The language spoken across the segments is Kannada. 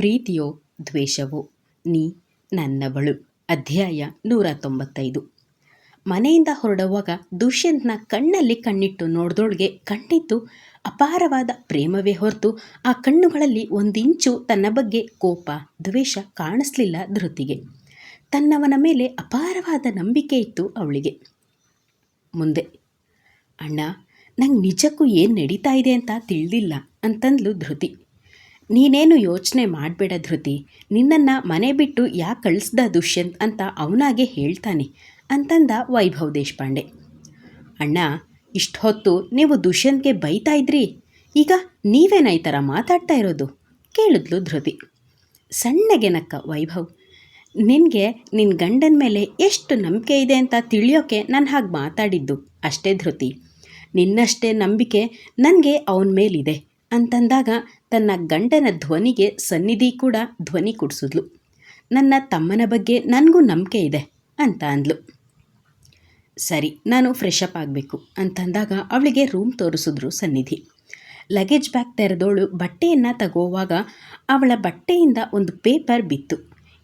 ಪ್ರೀತಿಯೋ ದ್ವೇಷವೋ, ನೀ ನನ್ನವಳು. ಅಧ್ಯಾಯ ನೂರ ತೊಂಬತ್ತೈದು. ಮನೆಯಿಂದ ಹೊರಡುವಾಗ ದುಷ್ಯಂತ್ನ ಕಣ್ಣಲ್ಲಿ ಕಣ್ಣಿಟ್ಟು ನೋಡ್ದೋಳ್ಗೆ ಕಣ್ಣಿತ್ತು ಅಪಾರವಾದ ಪ್ರೇಮವೇ ಹೊರತು ಆ ಕಣ್ಣುಗಳಲ್ಲಿ ಒಂದಿಂಚು ತನ್ನ ಬಗ್ಗೆ ಕೋಪ, ದ್ವೇಷ ಕಾಣಿಸ್ಲಿಲ್ಲ ಧೃತಿಗೆ. ತನ್ನವನ ಮೇಲೆ ಅಪಾರವಾದ ನಂಬಿಕೆ ಇತ್ತು ಅವಳಿಗೆ. ಮುಂದೆ, ಅಣ್ಣ, ನಂಗೆ ನಿಜಕ್ಕೂ ಏನು ನಡೀತಾ ಇದೆ ಅಂತ ತಿಳಿದಿಲ್ಲ ಅಂತಂದ್ಲು ಧೃತಿ. ನೀನೇನು ಯೋಚನೆ ಮಾಡಬೇಡ ಧೃತಿ. ನಿನ್ನನ್ನು ಮನೆ ಬಿಟ್ಟು ಯಾಕೆ ಕಳಿಸ್ದ ದುಷ್ಯಂತ್ ಅಂತ ಅವನಾಗೆ ಹೇಳ್ತಾನೆ ಅಂತಂದ ವೈಭವ್ ದೇಶಪಾಂಡೆ. ಅಣ್ಣ, ಇಷ್ಟು ಹೊತ್ತು ನೀವು ದುಷ್ಯಂತ್ಗೆ ಬೈತಾ ಇದ್ರಿ. ಈಗ ನೀವೇನ ಈ ಥರ ಮಾತಾಡ್ತಾ ಇರೋದು? ಕೇಳಿದ್ಲು ಧೃತಿ. ಸಣ್ಣಗೆ ನಕ್ಕ ವೈಭವ್, ನಿನಗೆ ನಿನ್ನ ಗಂಡನ ಮೇಲೆ ಎಷ್ಟು ನಂಬಿಕೆ ಇದೆ ಅಂತ ತಿಳಿಯೋಕೆ ನಾನು ಹಾಗೆ ಮಾತಾಡಿದ್ದು ಅಷ್ಟೇ ಧೃತಿ. ನಿನ್ನಷ್ಟೇ ನಂಬಿಕೆ ನನಗೆ ಅವನ ಮೇಲಿದೆ ಅಂತಂದಾಗ ತನ್ನ ಗಂಡನ ಧ್ವನಿಗೆ ಸನ್ನಿಧಿ ಕೂಡ ಧ್ವನಿ ಕೊಡಿಸಿದ್ಲು. ನನ್ನ ತಮ್ಮನ ಬಗ್ಗೆ ನನಗೂ ನಂಬಿಕೆ ಇದೆ ಅಂತ ಅಂದ್ಲು. ಸರಿ, ನಾನು ಫ್ರೆಶ್ ಅಪ್ ಆಗಬೇಕು ಅಂತಂದಾಗ ಅವಳಿಗೆ ರೂಮ್ ತೋರಿಸಿದ್ರು ಸನ್ನಿಧಿ. ಲಗೇಜ್ ಬ್ಯಾಗ್ ತೆರೆದೋಳು ಬಟ್ಟೆಯನ್ನು ತಗೋವಾಗ ಅವಳ ಬಟ್ಟೆಯಿಂದ ಒಂದು ಪೇಪರ್ ಬಿತ್ತು.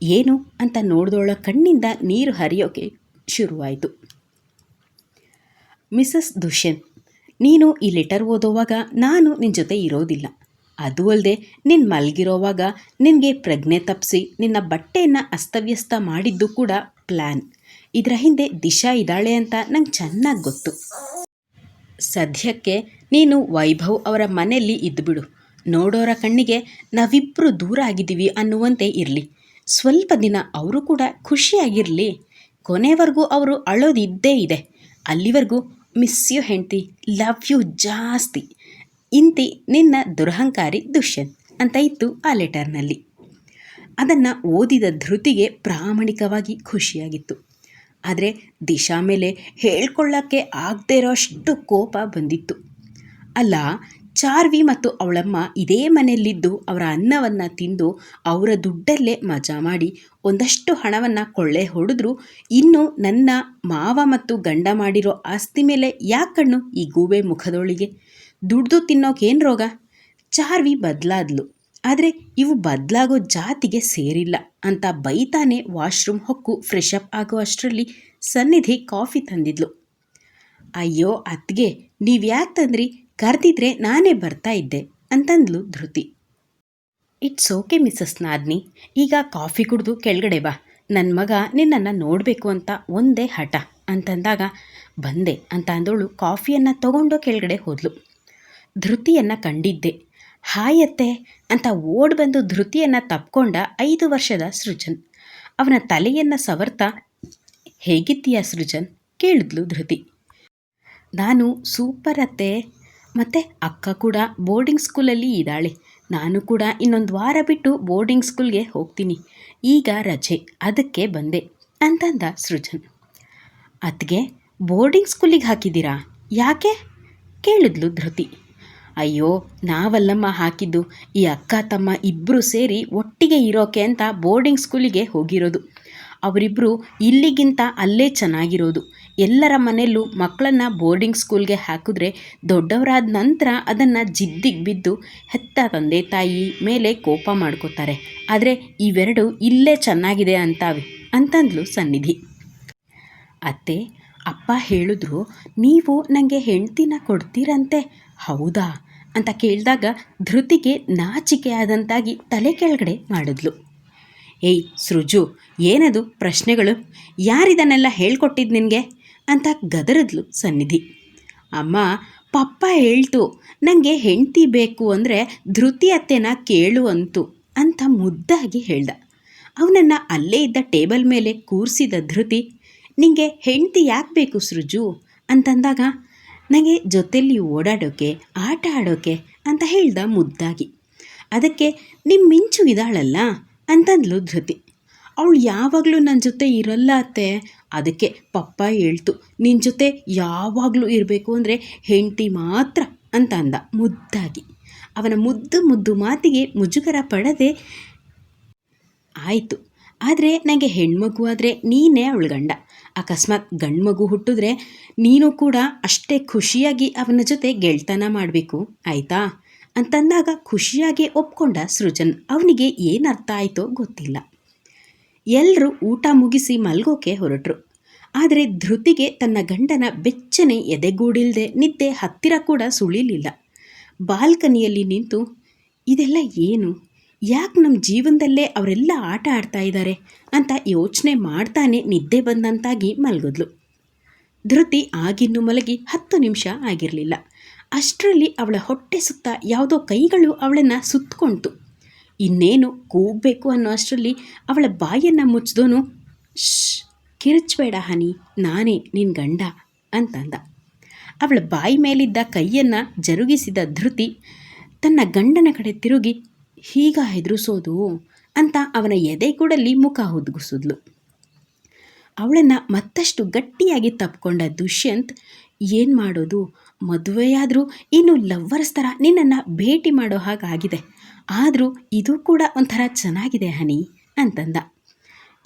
ಏನು ಅಂತ ನೋಡಿದೋಳ ಕಣ್ಣಿಂದ ನೀರು ಹರಿಯೋಕೆ ಶುರುವಾಯಿತು. ಮಿಸಸ್ ದುಷ್ಯಂತ್, ನೀನು ಈ ಲೆಟರ್ ಓದೋವಾಗ ನಾನು ನಿನ್ನ ಜೊತೆ ಇರೋದಿಲ್ಲ. ಅದು ಅಲ್ಲದೆ ನಿನ್ನ ಮಲಗಿರೋವಾಗ ನಿನಗೆ ಪ್ರಜ್ಞೆ ತಪ್ಪಿಸಿ ನಿನ್ನ ಬಟ್ಟೆಯನ್ನು ಅಸ್ತವ್ಯಸ್ತ ಮಾಡಿದ್ದು ಕೂಡ ಪ್ಲ್ಯಾನ್ ಇದರ ಹಿಂದೆ ದಿಶಾ ಇದ್ದಾಳೆ ಅಂತ ನಂಗೆ ಚೆನ್ನಾಗಿ ಗೊತ್ತು. ಸದ್ಯಕ್ಕೆ ನೀನು ವೈಭವ್ ಅವರ ಮನೆಯಲ್ಲಿ ಇದ್ದುಬಿಡು ನೋಡೋರ ಕಣ್ಣಿಗೆ ನಾವಿಬ್ಬರು ದೂರ ಆಗಿದ್ದೀವಿ ಅನ್ನುವಂತೆ ಇರಲಿ. ಸ್ವಲ್ಪ ದಿನ ಅವರು ಕೂಡ ಖುಷಿಯಾಗಿರಲಿ. ಕೊನೆವರೆಗೂ ಅವರು ಅಳೋದಿದ್ದೇ ಇದೆ. ಅಲ್ಲಿವರೆಗೂ ಮಿಸ್ ಯು ಹೆಂಡ್ತಿ, ಲವ್ ಯು ಜಾಸ್ತಿ. ಇಂತಿ ನಿನ್ನ ದುರಹಂಕಾರಿ ದುಷ್ಯಂತ್ ಅಂತ ಇತ್ತು ಆ ಲೆಟರ್ನಲ್ಲಿ. ಅದನ್ನು ಓದಿದ ಧೃತಿಗೆ ಪ್ರಾಮಾಣಿಕವಾಗಿ ಖುಷಿಯಾಗಿತ್ತು. ಆದರೆ ದಿಶಾ ಮೇಲೆ ಹೇಳ್ಕೊಳ್ಳೋಕ್ಕೆ ಆಗದೇ ಇರೋಷ್ಟು ಕೋಪ ಬಂದಿತ್ತು. ಅಲ್ಲ, ಚಾರ್ವಿ ಮತ್ತು ಅವಳಮ್ಮ ಇದೇ ಮನೆಯಲ್ಲಿದ್ದು ಅವರ ಅನ್ನವನ್ನು ತಿಂದು ಅವರ ದುಡ್ಡಲ್ಲೇ ಮಜಾ ಮಾಡಿ ಒಂದಷ್ಟು ಹಣವನ್ನು ಕೊಳ್ಳೆ ಹೊಡೆದ್ರು ಇನ್ನು ನನ್ನ ಮಾವ ಮತ್ತು ಗಂಡ ಮಾಡಿರೋ ಆಸ್ತಿ ಮೇಲೆ ಯಾಕಣ್ಣು ಈ ಗೂಬೆ ಮುಖದೊಳಿಗೆ? ದುಡ್ದು ತಿನ್ನೋಕೇನು ರೋಗ? ಚಾರ್ವಿ ಬದಲಾದ್ಲು. ಆದರೆ ಇವು ಬದಲಾಗೋ ಜಾತಿಗೆ ಸೇರಿಲ್ಲ ಅಂತ ಬೈತಾನೆ ವಾಶ್ರೂಮ್ ಹೊಕ್ಕು ಫ್ರೆಶ್ ಆಗೋ ಅಷ್ಟರಲ್ಲಿ ಸನ್ನಿಧಿ ಕಾಫಿ ತಂದಿದ್ಲು. ಅಯ್ಯೋ ಅತ್ಗೆ ನೀವು ಯಾಕೆ ತಂದ್ರಿ? ಕರೆದಿದ್ರೆ ನಾನೇ ಬರ್ತಾ ಇದ್ದೆ ಅಂತಂದ್ಲು ಧೃತಿ. ಇಟ್ಸ್ ಓಕೆ ಮಿಸಸ್ ನಾದ್ನಿ, ಈಗ ಕಾಫಿ ಕುಡಿದು ಕೆಳಗಡೆ ಬಾ. ನನ್ನ ಮಗ ನಿನ್ನನ್ನು ನೋಡಬೇಕು ಅಂತ ಒಂದೇ ಹಠ ಅಂತಂದಾಗ, ಬಂದೆ ಅಂತ ಅಂದವಳು ಕಾಫಿಯನ್ನು ತಗೊಂಡು ಕೆಳಗಡೆ ಹೋದ್ಲು. ಧೃತಿಯನ್ನು ಕಂಡಿದ್ದೆ. ಹಾಯತ್ತೆ ಅಂತ ಓಡ್ ಬಂದು ಧೃತಿಯನ್ನು ತಪ್ಕೊಂಡ ಐದು ವರ್ಷದ ಸೃಜನ್. ಅವನ ತಲೆಯನ್ನು ಸವರ್ತಾ, ಹೇಗಿದ್ದೀಯಾ ಸೃಜನ್? ಕೇಳಿದ್ಲು ಧೃತಿ. ನಾನು ಸೂಪರ್ ಅತ್ತೆ. ಮತ್ತು ಅಕ್ಕ ಕೂಡ ಬೋರ್ಡಿಂಗ್ ಸ್ಕೂಲಲ್ಲಿ ಇದ್ದಾಳೆ. ನಾನು ಕೂಡ ಇನ್ನೊಂದು ವಾರ ಬಿಟ್ಟು ಬೋರ್ಡಿಂಗ್ ಸ್ಕೂಲ್ಗೆ ಹೋಗ್ತೀನಿ. ಈಗ ರಜೆ, ಅದಕ್ಕೆ ಬಂದೆ, ಅಂತಂದ ಸೃಜನ್. ಅತ್ಗೆ ಬೋರ್ಡಿಂಗ್ ಸ್ಕೂಲಿಗೆ ಹಾಕಿದ್ದೀರಾ? ಯಾಕೆ? ಕೇಳಿದ್ಲು ಧೃತಿ. ಅಯ್ಯೋ, ನಾವಲ್ಲಮ್ಮ ಹಾಕಿದ್ದು, ಈ ಅಕ್ಕ, ತಮ್ಮ ಇಬ್ಬರು ಸೇರಿ ಒಟ್ಟಿಗೆ ಇರೋಕೆ ಅಂತ ಬೋರ್ಡಿಂಗ್ ಸ್ಕೂಲಿಗೆ ಹೋಗಿರೋದು. ಅವರಿಬ್ಬರು ಇಲ್ಲಿಗಿಂತ ಅಲ್ಲೇ ಚೆನ್ನಾಗಿರೋದು. ಎಲ್ಲರ ಮನೆಯಲ್ಲೂ ಮಕ್ಕಳನ್ನು ಬೋರ್ಡಿಂಗ್ ಸ್ಕೂಲ್ಗೆ ಹಾಕಿದ್ರೆ ದೊಡ್ಡವರಾದ ನಂತರ ಅದನ್ನು ಜಿದ್ದಿಗೆ ಬಿದ್ದು ಹೆತ್ತ ತಂದೆ, ತಾಯಿ ಮೇಲೆ ಕೋಪ ಮಾಡ್ಕೋತಾರೆ. ಆದರೆ ಇವೆರಡು ಇಲ್ಲೇ ಚೆನ್ನಾಗಿದೆ ಅಂತಾವೆ ಅಂತಂದ್ಲು ಸನ್ನಿಧಿ. ಅತ್ತೆ, ಅಪ್ಪ ಹೇಳಿದ್ರು, ನೀವು ನನಗೆ ಹೆಂಡ್ತಿನ ಕೊಡ್ತೀರಂತೆ. ಹೌದಾ? ಅಂತ ಕೇಳಿದಾಗ ಧೃತಿಗೆ ನಾಚಿಕೆ ಆದಂತಾಗಿ ತಲೆ ಕೆಳಗಡೆ ಮಾಡಿದ್ಲು. ಏಯ್ ಸೃಜು, ಏನದು ಪ್ರಶ್ನೆಗಳು? ಯಾರಿದನ್ನೆಲ್ಲ ಹೇಳ್ಕೊಟ್ಟಿದ್ದು ನಿನಗೆ? ಅಂತ ಗದರಿದ್ಲು ಸನ್ನಿಧಿ. ಅಮ್ಮ, ಪಪ್ಪ ಹೇಳ್ತು ನನಗೆ ಹೆಂಡತಿ ಬೇಕು ಅಂದರೆ ಧೃತಿ ಅತ್ತೆನ ಕೇಳು ಅಂತು ಅಂತ ಮುದ್ದಾಗಿ ಹೇಳ್ದ. ಅವನನ್ನು ಅಲ್ಲೇ ಇದ್ದ ಟೇಬಲ್ ಮೇಲೆ ಕೂರಿಸಿದ ಧೃತಿ, ನಿಂಗೆ ಹೆಂಡತಿ ಯಾಕೆ ಬೇಕು ಸೃಜು? ಅಂತಂದಾಗ ನನಗೆ ಜೊತೆಯಲ್ಲಿ ಓಡಾಡೋಕೆ, ಆಟ ಆಡೋಕೆ ಅಂತ ಹೇಳ್ದ ಮುದ್ದಾಗಿ. ಅದಕ್ಕೆ ನಿಮ್ಮ ಮಿಂಚು ಇದ್ದಾಳಲ್ಲ ಅಂತಂದ್ಲು ಧೃತಿ. ಅವಳು ಯಾವಾಗಲೂ ನನ್ನ ಜೊತೆ ಇರಲ್ಲ ಅತ್ತೆ. ಅದಕ್ಕೆ ಪಪ್ಪ ಹೇಳ್ತು ನಿನ್ನ ಜೊತೆ ಯಾವಾಗಲೂ ಇರಬೇಕು ಅಂದರೆ ಹೆಂಡತಿ ಮಾತ್ರ ಅಂತ ಅಂದ ಮುದ್ದಾಗಿ. ಅವನ ಮುದ್ದು ಮುದ್ದು ಮಾತಿಗೆ ಮುಜುಗರ ಪಡದೆ ಆಯಿತು. ಆದರೆ ನನಗೆ ಹೆಣ್ಮಗು ಆದರೆ ನೀನೇ ಅವಳು ಗಂಡ. ಅಕಸ್ಮಾತ್ ಗಂಡು ಮಗು ಹುಟ್ಟಿದ್ರೆ ನೀನು ಕೂಡ ಅಷ್ಟೇ ಖುಷಿಯಾಗಿ ಅವನ ಜೊತೆ ಗೆಳ್ತನ ಮಾಡಬೇಕು, ಆಯಿತಾ? ಅಂತಂದಾಗ ಖುಷಿಯಾಗಿ ಒಪ್ಕೊಂಡ ಸೃಜನ್, ಅವನಿಗೆ ಏನು ಅರ್ಥ ಆಯಿತೋ ಗೊತ್ತಿಲ್ಲ. ಎಲ್ಲರೂ ಊಟ ಮುಗಿಸಿ ಮಲ್ಗೋಕೆ ಹೊರಟರು. ಆದರೆ ಧೃತಿಗೆ ತನ್ನ ಗಂಡನ ಬೆಚ್ಚನೆ ಎದೆಗೂಡಿಲ್ದೆ ನಿದ್ದೆ ಹತ್ತಿರ ಕೂಡ ಸುಳಿಲಿಲ್ಲ. ಬಾಲ್ಕನಿಯಲ್ಲಿ ನಿಂತು, ಇದೆಲ್ಲ ಏನು? ಯಾಕೆ ನಮ್ಮ ಜೀವನದಲ್ಲೇ ಅವರೆಲ್ಲ ಆಟ ಆಡ್ತಾ ಇದ್ದಾರೆ ಅಂತ ಯೋಚನೆ ಮಾಡ್ತಾನೆ ನಿದ್ದೆ ಬಂದಂತಾಗಿ ಮಲಗಿದ್ಲು. ಧೃತಿ ಆಗಿನ್ನು ಮಲಗಿ ಹತ್ತು ನಿಮಿಷ ಆಗಿರಲಿಲ್ಲ. ಅಷ್ಟರಲ್ಲಿ ಅವಳ ಹೊಟ್ಟೆ ಸುತ್ತ ಯಾವುದೋ ಕೈಗಳು ಅವಳನ್ನು ಸುತ್ತಕೊಂತು ಇನ್ನೇನು ಕೂಗಬೇಕು ಅನ್ನೋ ಅಷ್ಟರಲ್ಲಿ ಅವಳ ಬಾಯನ್ನು ಮುಚ್ಚಿದೋನು ಶ್ ಕಿರ್ಚಬೇಡ ಹನಿ, ನಾನೇ ನಿನ್ನ ಗಂಡ ಅಂತಂದ. ಅವಳ ಬಾಯಿ ಮೇಲಿದ್ದ ಕೈಯನ್ನು ಜರುಗಿಸಿದ ಧೃತಿ ತನ್ನ ಗಂಡನ ಕಡೆ ತಿರುಗಿ ಹೀಗ ಹೆದರಿಸೋದು ಅಂತ ಅವನ ಎದೆ ಎದೆಗೂಡಲ್ಲಿ ಮುಖ ಹುದುಗಿಸಿದ್ಲು. ಅವಳನ್ನು ಮತ್ತಷ್ಟು ಗಟ್ಟಿಯಾಗಿ ತಪ್ಕೊಂಡ ದುಷ್ಯಂತ್ ಏನು ಮಾಡೋದು? ಮದುವೆಯಾದರೂ ಇನ್ನು ಲವ್ವರ್ಸ್ ಥರ ನಿನ್ನನ್ನು ಭೇಟಿ ಮಾಡೋ ಹಾಗಾಗಿದೆ. ಆದರೂ ಇದು ಕೂಡ ಒಂಥರ ಚೆನ್ನಾಗಿದೆ ಹನಿ ಅಂತಂದ.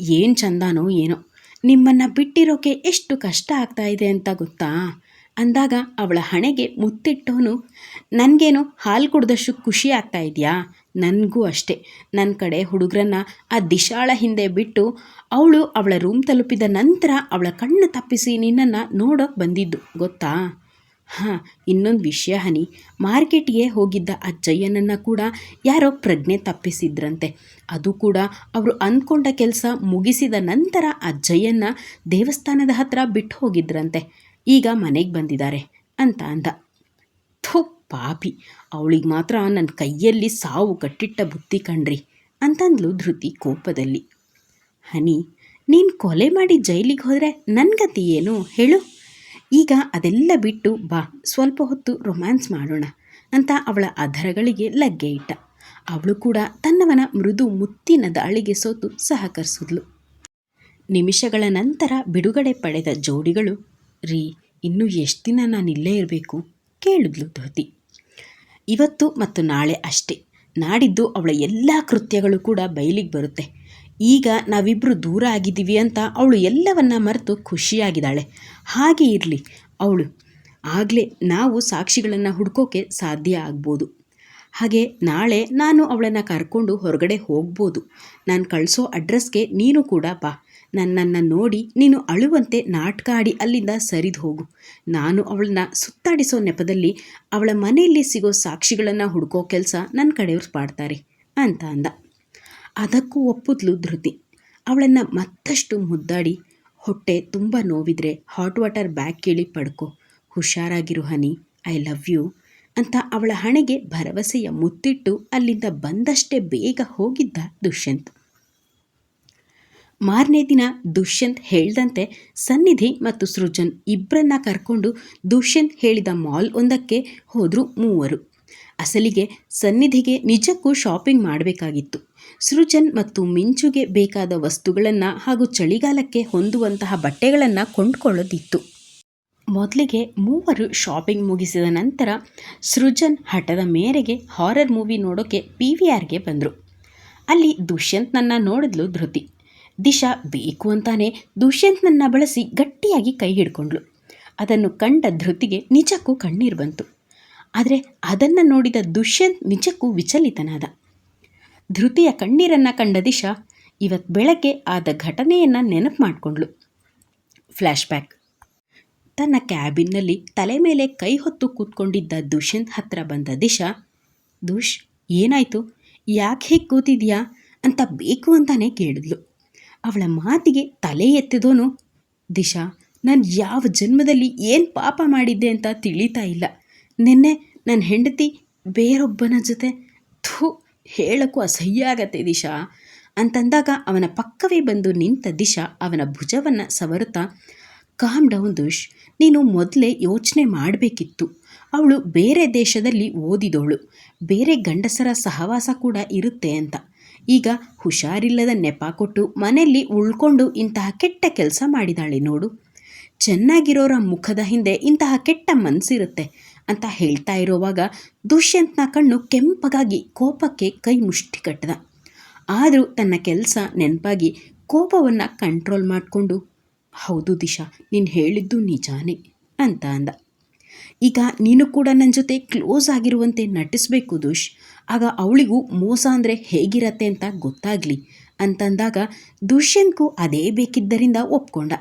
ಏನು ಚಂದಾನೋ ಏನೋ. ನಿಮ್ಮನ್ನು ಬಿಟ್ಟಿರೋಕೆ ಎಷ್ಟು ಕಷ್ಟ ಆಗ್ತಾ ಇದೆ ಅಂತ ಗೊತ್ತಾ? ಅಂದಾಗ ಅವಳ ಹಣೆಗೆ ಮುತ್ತಿಟ್ಟವನು ನನಗೇನು ಹಾಲು ಕುಡ್ದಷ್ಟು ಖುಷಿ ಆಗ್ತಾ ಇದೆಯಾ? ನನಗೂ ಅಷ್ಟೇ. ನನ್ನ ಕಡೆ ಹುಡುಗರನ್ನ ಆ ದಿಶಾಳ ಹಿಂದೆ ಬಿಟ್ಟು ಅವಳು ಅವಳ ರೂಮ್ ತಲುಪಿದ ನಂತರ ಅವಳ ಕಣ್ಣು ತಪ್ಪಿಸಿ ನಿನ್ನನ್ನು ನೋಡೋಕೆ ಬಂದಿದ್ದು, ಗೊತ್ತಾ? ಹಾಂ, ಇನ್ನೊಂದು ವಿಷಯ ಹನಿ. ಮಾರ್ಕೆಟ್ಗೆ ಹೋಗಿದ್ದ ಅಜ್ಜಯ್ಯನನ್ನು ಜಯ್ಯನನ್ನು ಕೂಡ ಯಾರೋ ಪ್ರಜ್ಞೆ ತಪ್ಪಿಸಿದ್ರಂತೆ. ಅದು ಕೂಡ ಅವರು ಅಂದ್ಕೊಂಡ ಕೆಲಸ ಮುಗಿಸಿದ ನಂತರ ಆ ಜಯ್ಯನ್ನ ದೇವಸ್ಥಾನದ ಹತ್ರ ಬಿಟ್ಟು ಹೋಗಿದ್ರಂತೆ. ಈಗ ಮನೆಗೆ ಬಂದಿದ್ದಾರೆ ಅಂತ ಅಂದ. ಥು ಪಾಪಿ, ಅವಳಿಗೆ ಮಾತ್ರ ನನ್ನ ಕೈಯಲ್ಲಿ ಸಾವು ಕಟ್ಟಿಟ್ಟ ಬುತ್ತಿ ಕಣ್ರಿ ಅಂತಂದ್ಲು ಧೃತಿ ಕೋಪದಲ್ಲಿ. ಹನಿ, ನೀನು ಕೊಲೆ ಮಾಡಿ ಜೈಲಿಗೆ ಹೋದರೆ ನನ್ನ ಗತಿ ಏನು ಹೇಳು? ಈಗ ಅದೆಲ್ಲ ಬಿಟ್ಟು ಬಾ, ಸ್ವಲ್ಪ ಹೊತ್ತು ರೊಮ್ಯಾನ್ಸ್ ಮಾಡೋಣ ಅಂತ ಅವಳ ಅಧರಗಳಿಗೆ ಲಗ್ಗೆ ಇಟ್ಟ. ಅವಳು ಕೂಡ ತನ್ನವನ ಮೃದು ಮುತ್ತಿನ ದಾಳಿಗೆ ಸೋತು ಸಹಕರಿಸಿದ್ಲು. ನಿಮಿಷಗಳ ನಂತರ ಬಿಡುಗಡೆ ಪಡೆದ ಜೋಡಿಗಳು ರೀ, ಇನ್ನೂ ಎಷ್ಟು ದಿನ ನಾನು ಇಲ್ಲೇ ಇರಬೇಕು? ಕೇಳಿದ್ಲು ಧೋತಿ. ಇವತ್ತು ಮತ್ತು ನಾಳೆ ಅಷ್ಟೇ. ನಾಡಿದ್ದು ಅವಳ ಎಲ್ಲ ಕೃತ್ಯಗಳು ಕೂಡ ಬಯಲಿಗೆ ಬರುತ್ತೆ. ಈಗ ನಾವಿಬ್ಬರು ದೂರ ಆಗಿದ್ದೀವಿ ಅಂತ ಅವಳು ಎಲ್ಲವನ್ನ ಮರೆತು ಖುಷಿಯಾಗಿದ್ದಾಳೆ. ಹಾಗೆ ಇರಲಿ, ಅವಳು. ಆಗಲೇ ನಾವು ಸಾಕ್ಷಿಗಳನ್ನು ಹುಡ್ಕೋಕೆ ಸಾಧ್ಯ ಆಗ್ಬೋದು. ಹಾಗೆ ನಾಳೆ ನಾನು ಅವಳನ್ನು ಕರ್ಕೊಂಡು ಹೊರಗಡೆ ಹೋಗ್ಬೋದು. ನಾನು ಕಳಿಸೋ ಅಡ್ರೆಸ್ಗೆ ನೀನು ಕೂಡ ಬಾ. ನನ್ನನ್ನು ನೋಡಿ ನೀನು ಅಳುವಂತೆ ನಾಟಕ ಆಡಿ ಅಲ್ಲಿಂದ ಸರಿದು ಹೋಗು. ನಾನು ಅವಳನ್ನ ಸುತ್ತಾಡಿಸೋ ನೆಪದಲ್ಲಿ ಅವಳ ಮನೆಯಲ್ಲಿ ಸಿಗೋ ಸಾಕ್ಷಿಗಳನ್ನು ಹುಡುಕೋ ಕೆಲಸ ನನ್ನ ಕಡೆಯವ್ರು ಪಾಡ್ತಾರೆ ಅಂತ ಅಂದ. ಅದಕ್ಕೂ ಒಪ್ಪುದ್ಲು ಧೃತಿ. ಅವಳನ್ನು ಮತ್ತಷ್ಟು ಮುದ್ದಾಡಿ, ಹೊಟ್ಟೆ ತುಂಬ ನೋವಿದ್ರೆ ಹಾಟ್ ವಾಟರ್ ಬ್ಯಾಗ್ ಕೇಳಿ ಪಡ್ಕೊ. ಹುಷಾರಾಗಿರು ಹನಿ ಐ ಲವ್ ಯು ಅಂತ ಅವಳ ಹಣೆಗೆ ಭರವಸೆಯ ಮುತ್ತಿಟ್ಟು ಅಲ್ಲಿಂದ ಬಂದಷ್ಟೇ ಬೇಗ ಹೋಗಿದ್ದ ದುಷ್ಯಂತ್. ಮಾರನೇ ದಿನ ದುಷ್ಯಂತ್ ಹೇಳ್ದಂತೆ ಸನ್ನಿಧಿ ಮತ್ತು ಸೃಜನ್ ಇಬ್ಬರನ್ನ ಕರ್ಕೊಂಡು ದುಷ್ಯಂತ್ ಹೇಳಿದ ಮಾಲ್ ಒಂದಕ್ಕೆ ಹೋದರು ಮೂವರು. ಅಸಲಿಗೆ ಸನ್ನಿಧಿಗೆ ನಿಜಕ್ಕೂ ಶಾಪಿಂಗ್ ಮಾಡಬೇಕಾಗಿತ್ತು. ಸೃಜನ್ ಮತ್ತು ಮಿಂಚುಗೆ ಬೇಕಾದ ವಸ್ತುಗಳನ್ನು ಹಾಗೂ ಚಳಿಗಾಲಕ್ಕೆ ಹೊಂದುವಂತಹ ಬಟ್ಟೆಗಳನ್ನು ಕೊಂಡುಕೊಳ್ಳೋದಿತ್ತು. ಮೊದಲಿಗೆ ಮೂವರು ಶಾಪಿಂಗ್ ಮುಗಿಸಿದ ನಂತರ ಸೃಜನ್ ಹಠದ ಮೇರೆಗೆ ಹಾರರ್ ಮೂವಿ ನೋಡೋಕ್ಕೆ ಪಿ ವಿ ಆರ್ಗೆ ಬಂದರು. ಅಲ್ಲಿ ದುಷ್ಯಂತ್ನನ್ನು ನೋಡಿದ್ಲು ಧೃತಿ. ದಿಶಾ ಬೇಕು ಅಂತಾನೆ ದುಷ್ಯಂತ್ನನ್ನು ಬಳಸಿ ಗಟ್ಟಿಯಾಗಿ ಕೈ ಹಿಡ್ಕೊಂಡ್ಳು. ಅದನ್ನು ಕಂಡ ಧೃತಿಗೆ ನಿಜಕ್ಕೂ ಕಣ್ಣೀರು ಬಂತು. ಆದರೆ ಅದನ್ನು ನೋಡಿದ ದುಷ್ಯಂತ್ ನಿಜಕ್ಕೂ ವಿಚಲಿತನಾದ. ಧೃತಿಯ ಕಣ್ಣೀರನ್ನು ಕಂಡ ದಿಶಾ ಇವತ್ತು ಬೆಳಗ್ಗೆ ಆದ ಘಟನೆಯನ್ನು ನೆನಪು ಮಾಡಿಕೊಂಡ್ಳು. ಫ್ಲ್ಯಾಶ್ಬ್ಯಾಕ್ ತನ್ನ ಕ್ಯಾಬಿನ್ನಲ್ಲಿ ತಲೆ ಮೇಲೆ ಕೈ ಹೊತ್ತು ಕೂತ್ಕೊಂಡಿದ್ದ ದುಷ್ಯಂತ್ ಹತ್ರ ಬಂದ ದಿಶಾ, ದುಷ್, ಏನಾಯಿತು? ಯಾಕೆ ಹೇಗೆ ಕೂತಿದ್ಯಾ? ಅಂತ ಬೇಕು ಅಂತಾನೆ ಕೇಳಿದ್ಲು. ಅವಳ ಮಾತಿಗೆ ತಲೆ ಎತ್ತಿದೋನು. ದಿಶಾ, ನಾನು ಯಾವ ಜನ್ಮದಲ್ಲಿ ಏನು ಪಾಪ ಮಾಡಿದ್ದೆ ಅಂತ ತಿಳಿತಾ ಇಲ್ಲ. ನಿನ್ನೆ ನನ್ನ ಹೆಂಡತಿ ಬೇರೊಬ್ಬನ ಜೊತೆ, ಥೂ, ಹೇಳೋಕ್ಕೂ ಅಸಹ್ಯ ಆಗತ್ತೆ ದಿಶಾ ಅಂತಂದಾಗ ಅವನ ಪಕ್ಕವೇ ಬಂದು ನಿಂತ ದಿಶಾ ಅವನ ಭುಜವನ್ನು ಸವರುತ್ತಾ ಕಾಮ್ ಡೌನ್ ದುಶ್ ನೀನು ಮೊದಲೇ ಯೋಚನೆ ಮಾಡಬೇಕಿತ್ತು. ಅವಳು ಬೇರೆ ದೇಶದಲ್ಲಿ ಓದಿದವಳು ಬೇರೆ ಗಂಡಸರ ಸಹವಾಸ ಕೂಡ ಇರುತ್ತೆ ಅಂತ. ಈಗ ಹುಷಾರಿಲ್ಲದ ನೆಪ ಕೊಟ್ಟು ಮನೆಯಲ್ಲಿ ಉಳ್ಕೊಂಡು ಇಂತಹ ಕೆಟ್ಟ ಕೆಲಸ ಮಾಡಿದಾಳೆ ನೋಡು. ಚೆನ್ನಾಗಿರೋರ ಮುಖದ ಹಿಂದೆ ಇಂತಹ ಕೆಟ್ಟ ಮನಸ್ಸಿರುತ್ತೆ ಅಂತ ಹೇಳ್ತಾ ಇರೋವಾಗ ದುಷ್ಯಂತ್ನ ಕಣ್ಣು ಕೆಂಪಗಾಗಿ ಕೋಪಕ್ಕೆ ಕೈ ಮುಷ್ಟಿ ಕಟ್ಟದ ಆದರೂ ತನ್ನ ಕೆಲಸ ನೆನಪಾಗಿ ಕೋಪವನ್ನು ಕಂಟ್ರೋಲ್ ಮಾಡಿಕೊಂಡು, ಹೌದು ದಿಶಾ, ನೀನು ಹೇಳಿದ್ದು ನಿಜಾನೇ ಅಂತ ಅಂದ. ಈಗ ನೀನು ಕೂಡ ನನ್ನ ಜೊತೆ ಕ್ಲೋಸ್ ಆಗಿರುವಂತೆ ನಟಿಸಬೇಕು ದುಷ್. ಆಗ ಅವಳಿಗೂ ಮೋಸ ಅಂದರೆ ಹೇಗಿರತ್ತೆ ಅಂತ ಗೊತ್ತಾಗಲಿ ಅಂತಂದಾಗ ದುಷ್ಯಂತ್ಗೂ ಅದೇ ಬೇಕಿದ್ದರಿಂದ ಒಪ್ಕೊಂಡ.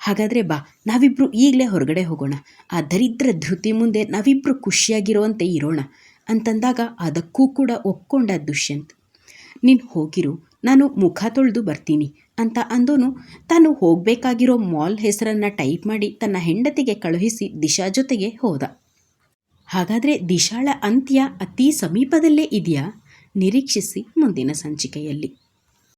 ಹಾಗಾದರೆ ಬಾ ನಾವಿಬ್ಬರು ಈಗಲೇ ಹೊರಗಡೆ ಹೋಗೋಣ. ಆ ದರಿದ್ರ ಧೃತಿ ಮುಂದೆ ನಾವಿಬ್ಬರು ಖುಷಿಯಾಗಿರುವಂತೆ ಇರೋಣ ಅಂತಂದಾಗ ಅದಕ್ಕೂ ಕೂಡ ಒಪ್ಕೊಂಡ ದುಷ್ಯಂತ್. ನೀನು ಹೋಗಿರು, ನಾನು ಮುಖ ತೊಳೆದು ಬರ್ತೀನಿ. ಅಂತ ಅಂದೋನು, ತಾನು ಹೋಗಬೇಕಾಗಿರೋ ಮಾಲ್ ಹೆಸರನ್ನು ಟೈಪ್ ಮಾಡಿ ತನ್ನ ಹೆಂಡತಿಗೆ ಕಳುಹಿಸಿ ದಿಶಾ ಜೊತೆಗೆ ಹೋದ. ಹಾಗಾದರೆ ದಿಶಾಳ ಅಂತ್ಯ ಅತಿ ಸಮೀಪದಲ್ಲೇ ಇದೆಯಾ? ನಿರೀಕ್ಷಿಸಿ ಮುಂದಿನ ಸಂಚಿಕೆಯಲ್ಲಿ.